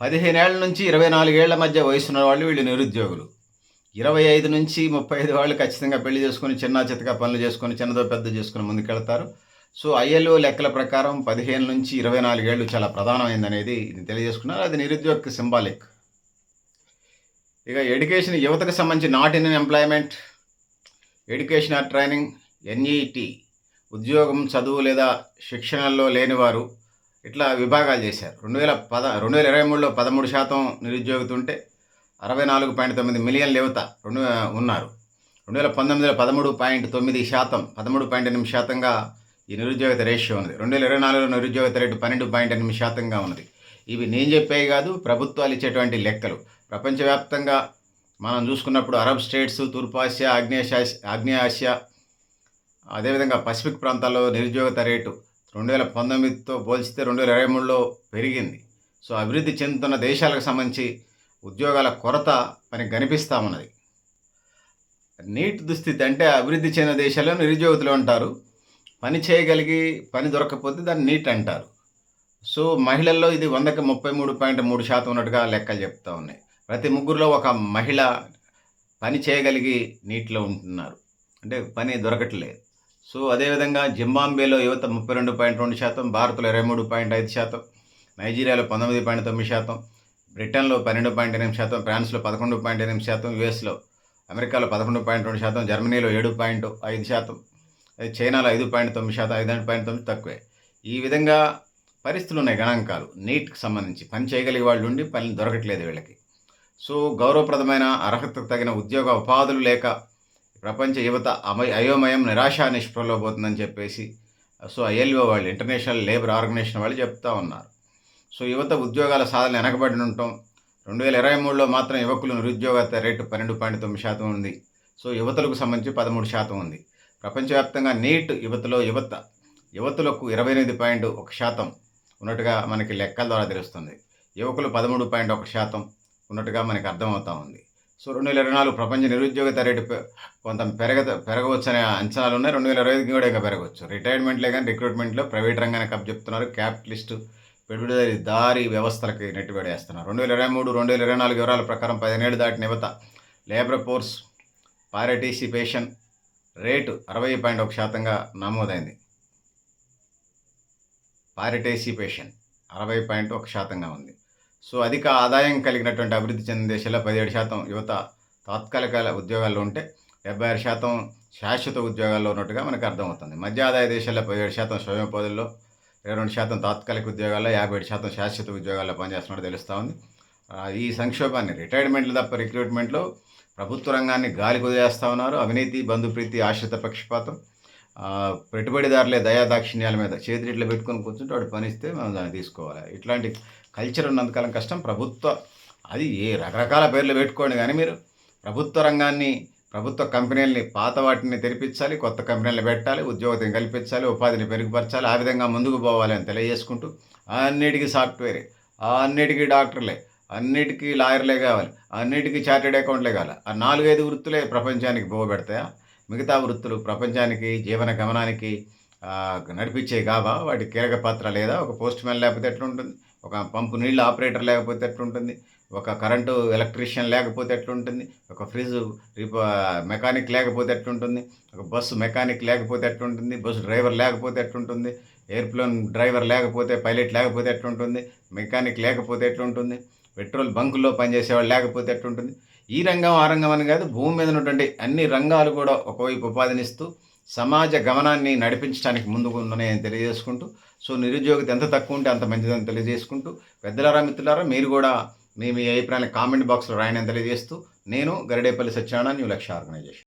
పదిహేనేళ్ళ నుంచి ఇరవై నాలుగేళ్ళ మధ్య వయసున్న వాళ్ళు వీళ్ళు నిరుద్యోగులు. ఇరవై ఐదు నుంచి ముప్పై ఐదు వాళ్ళు ఖచ్చితంగా పెళ్ళి చేసుకొని చిన్న చితగా పనులు చేసుకొని చిన్నదో పెద్ద చేసుకుని ముందుకెళ్తారు. సో ఐఎల్ఓ లెక్కల ప్రకారం పదిహేను నుంచి ఇరవై నాలుగేళ్ళు చాలా ప్రధానమైందనేది ఇది తెలియజేసుకున్నారు. అది నిరుద్యోగ సింబాలిక్. ఇక ఎడ్యుకేషన్ యువతకు సంబంధించి not in employment education or training NET ఉద్యోగం చదువు లేదా శిక్షణలో లేనివారు ఇట్లా విభాగాలు చేశారు. రెండు వేల పద రెండు వేల ఇరవై మూడులో పదమూడు శాతం నిరుద్యోగిత ఉంటే అరవై నాలుగు పాయింట్ తొమ్మిది మిలియన్ యువత రెండు ఉన్నారు. రెండు వేల పంతొమ్మిదిలో పదమూడు పాయింట్ తొమ్మిది శాతం పదమూడు పాయింట్ ఎనిమిది శాతంగా ఈ నిరుద్యోగిత రేషియో ఉన్నది. రెండు వేల ఇరవై నాలుగులో నిరుద్యోగిత రేటు పన్నెండు పాయింట్ ఎనిమిది శాతంగా ఉన్నది. ఇవి నేను చెప్పేవి కాదు ప్రభుత్వాలు ఇచ్చేటువంటి లెక్కలు. ప్రపంచవ్యాప్తంగా మనం చూసుకున్నప్పుడు అరబ్ స్టేట్స్ తూర్పాసియా ఆగ్నేయాసియా ఆగ్నేయాసియా అదేవిధంగా పసిఫిక్ ప్రాంతాల్లో నిరుద్యోగిత రేటు రెండు వేల పంతొమ్మిదితో పోల్చితే రెండు వేల ఇరవై మూడులో పెరిగింది. సో అభివృద్ధి చెందుతున్న దేశాలకు సంబంధించి ఉద్యోగాల కొరత మనకి కనిపిస్తూ ఉన్నది నీట్ దుస్థితి అంటే అభివృద్ధి చెందిన దేశాల్లో నిరుద్యోగులు అంటారు. పని చేయగలిగి పని దొరకకపోతే దాన్ని నీట్ అంటారు. సో మహిళల్లో ఇది వందకి ముప్పై మూడు పాయింట్ మూడు శాతం ఉన్నట్టుగా లెక్కలు చెప్తా ఉన్నాయి. ప్రతి ముగ్గురులో ఒక మహిళ పని చేయగలిగి నీటిలో ఉంటున్నారు. అంటే పని దొరకట్లేదు. సో అదేవిధంగా జింబాంబేలో యువత ముప్పై రెండు పాయింట్ రెండు శాతం భారత్లో ఇరవై మూడు పాయింట్ ఐదు శాతం నైజీరియాలో పంతొమ్మిది పాయింట్ తొమ్మిది శాతం బ్రిటన్లో పన్నెండు పాయింట్ ఎనిమిది శాతం ఫ్రాన్స్లో పదకొండు పాయింట్ ఎనిమిది శాతం యుఎస్లో అమెరికాలో పదకొండు పాయింట్ రెండు శాతం జర్మనీలో ఏడు పాయింట్ ఐదు శాతం అదే చైనాలో ఐదు పాయింట్ తొమ్మిది శాతం ఐదు పాయింట్ తొమ్మిది తక్కువే. ఈ విధంగా పరిస్థితులు ఉన్నాయి గణాంకాలు నీట్కి సంబంధించి. పని చేయగలిగే వాళ్ళు ఉండి పని దొరకట్లేదు వీళ్ళకి. సో గౌరవప్రదమైన అర్హతకు తగిన ఉద్యోగ ఉపాధులు లేక ప్రపంచ యువత అమయ అయోమయం నిరాశ నిష్ప్రలో పోతుందని చెప్పేసి సో ఐఎల్ఓ వాళ్ళు ఇంటర్నేషనల్ లేబర్ ఆర్గనైజేషన్ వాళ్ళు చెప్తా ఉన్నారు. సో యువత ఉద్యోగాల సాధన వెనకబడి ఉండటం రెండు వేల ఇరవై మూడులో మాత్రం యువకులు నిరుద్యోగత రేటు పన్నెండు పాయింట్ తొమ్మిది శాతం ఉంది. సో యువతలకు సంబంధించి పదమూడు శాతం ఉంది. ప్రపంచవ్యాప్తంగా నీట్ యువతలో యువత యువతులకు ఇరవై ఎనిమిది పాయింట్ ఒక శాతం ఉన్నట్టుగా మనకి లెక్కల ద్వారా తెలుస్తుంది. యువకులు పదమూడు పాయింట్ ఒక శాతం ఉన్నట్టుగా మనకి అర్థమవుతా ఉంది. సో రెండు వేల ఇరవై నాలుగు ప్రపంచ నిరుద్యోగత రేటు కొంత పెరగ పెరగవచ్చు అనే అంచనాలు ఉన్నాయి రెండు వేల ఇరవై ఐదుకి కూడా ఇంకా పెరగవచ్చు రిటైర్మెంట్లే కానీ రిక్రూట్మెంట్లో ప్రైవేట్ రంగానికి కప్ చెప్తున్నారు. క్యాపిటలిస్ట్ పెట్టుబడిదారి దారి వ్యవస్థలకి నెట్టుబడేస్తున్నారు రెండు వేల ఇరవై మూడు రెండు వేల ఇరవై నాలుగు వివరాల ప్రకారం పదిహేడు దాటిన యువత లేబర్ ఫోర్స్ పారిటిసిపేషన్ రేటు అరవై పాయింట్ ఒక శాతంగా నమోదైంది. పారిటిసిపేషన్ అరవై పాయింట్ ఒక శాతంగా ఉంది. సో అధిక ఆదాయం కలిగినటువంటి అభివృద్ధి చెందిన దేశాల్లో పదిహేడు శాతం యువత తాత్కాలిక ఉద్యోగాల్లో ఉంటే డెబ్బై ఆరు శాతం శాశ్వత ఉద్యోగాల్లో ఉన్నట్టుగా మనకు అర్థమవుతుంది. మధ్య ఆదాయ దేశాల్లో పదిహేడు శాతం స్వయం ఉపాధుల్లో ఇరవై రెండు శాతం తాత్కాలిక ఉద్యోగాల్లో యాభై ఏడు శాతం శాశ్వత ఉద్యోగాల్లో పనిచేస్తున్నట్టు తెలుస్తూ ఉంది. ఈ సంక్షోభాన్ని రిటైర్మెంట్లు తప్ప రిక్రూట్మెంట్లో ప్రభుత్వ రంగాన్ని గాలి కుదిరేస్తూ ఉన్నారు. అవినీతి బంధుప్రీతి ఆశ్రిత పక్షపాతం పెట్టుబడిదారులే దయా దాక్షిణ్యాల మీద చేతిరిట్లో పెట్టుకొని కూర్చుంటే వాడు పనిస్తే మనం దాన్ని తీసుకోవాలి. ఇట్లాంటి కల్చర్ ఉన్నంతకాలం కష్టం. ప్రభుత్వ అది ఏ రకరకాల పేర్లు పెట్టుకోండి కానీ మీరు. ప్రభుత్వ రంగాన్ని ప్రభుత్వ కంపెనీలని పాత వాటిని తెరిపించాలి కొత్త కంపెనీలు పెట్టాలి ఉద్యోగం కల్పించాలి ఉపాధిని మెరుగుపరచాలి ఆ విధంగా ముందుకు పోవాలి అని తెలియజేసుకుంటూ అన్నిటికీ సాఫ్ట్వేరే అన్నిటికీ డాక్టర్లే అన్నిటికీ లాయర్లే కావాలి అన్నిటికీ చార్టెడ్ అకౌంట్లే కావాలి. ఆ నాలుగైదు వృత్తులే ప్రపంచానికి పోబెడతాయా మిగతా వృత్తులు ప్రపంచానికి జీవన గమనానికి నడిపించే కావా? వాటి కీలక పాత్ర లేదా? ఒక పోస్ట్ మ్యాన్ లేకపోతే ఎట్లుంటుంది? ఒక పంపు నీళ్ళు ఆపరేటర్ లేకపోతే ఎట్లుంటుంది? ఒక కరెంటు ఎలక్ట్రీషియన్ లేకపోతే ఎట్లుంటుంది? ఒక ఫ్రిడ్జ్ రిప మెకానిక్ లేకపోతే ఎట్లుంటుంది? ఒక బస్సు మెకానిక్ లేకపోతే ఎట్లుంటుంది? బస్సు డ్రైవర్ లేకపోతే ఎట్లుంటుంది? ఎయిర్ప్లేన్ డ్రైవర్ లేకపోతే పైలట్ లేకపోతే ఎట్లుంటుంది? మెకానిక్ లేకపోతే ఎట్లుంటుంది? పెట్రోల్ బంకుల్లో పనిచేసేవాళ్ళు లేకపోతే ఎట్లుంటుంది? ఈ రంగం ఆ రంగం అని కాదు భూమి మీద ఉన్నటువంటి అన్ని రంగాలు కూడా ఒకవైపు ఉపాధినిస్తూ సమాజ గమనాన్ని నడిపించడానికి ముందుకు ఉన్నాయని తెలియజేసుకుంటూ సో నిరుద్యోగిత ఎంత తక్కువ ఉంటే అంత మంచిదని తెలియజేసుకుంటూ పెద్దలారా మిత్రులారా మీరు కూడా మీ మీ అభిప్రాయాన్ని కామెంట్ బాక్స్లో రాయని తెలియజేస్తూ నేను గరిడేపల్లి సత్యనారాయణ న్యూ లక్ష్య ఆర్గనైజేషన్.